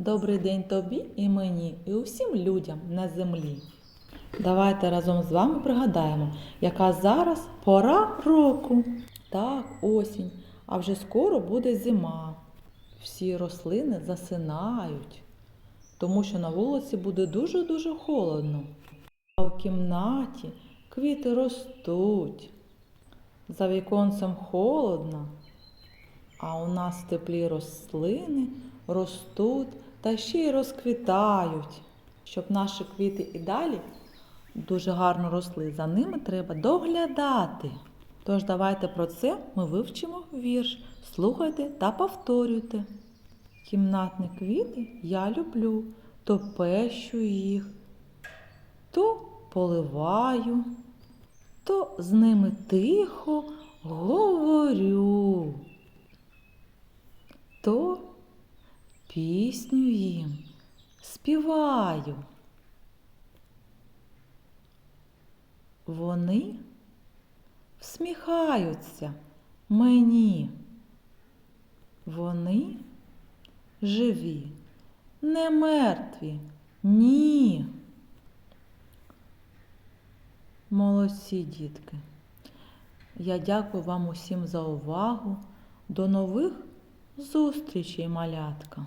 Добрий день тобі і мені, і усім людям на землі. Давайте разом з вами пригадаємо, яка зараз пора року. Так, осінь, а вже скоро буде зима. Всі рослини засинають, тому що на вулиці буде дуже-дуже холодно. А в кімнаті квіти ростуть. За віконцем холодно, а у нас теплі рослини ростуть та ще й розквітають. Щоб наші квіти і далі дуже гарно росли, за ними треба доглядати. Тож давайте про це ми вивчимо вірш. Слухайте та повторюйте. Кімнатні квіти я люблю, то пещу їх, то поливаю, то з ними тихо говорю, то пісню їм співаю. Вони всміхаються мені. Вони живі, не мертві, ні. Молодці, дітки. Я дякую вам усім за увагу. До нових зустрічей, малятка!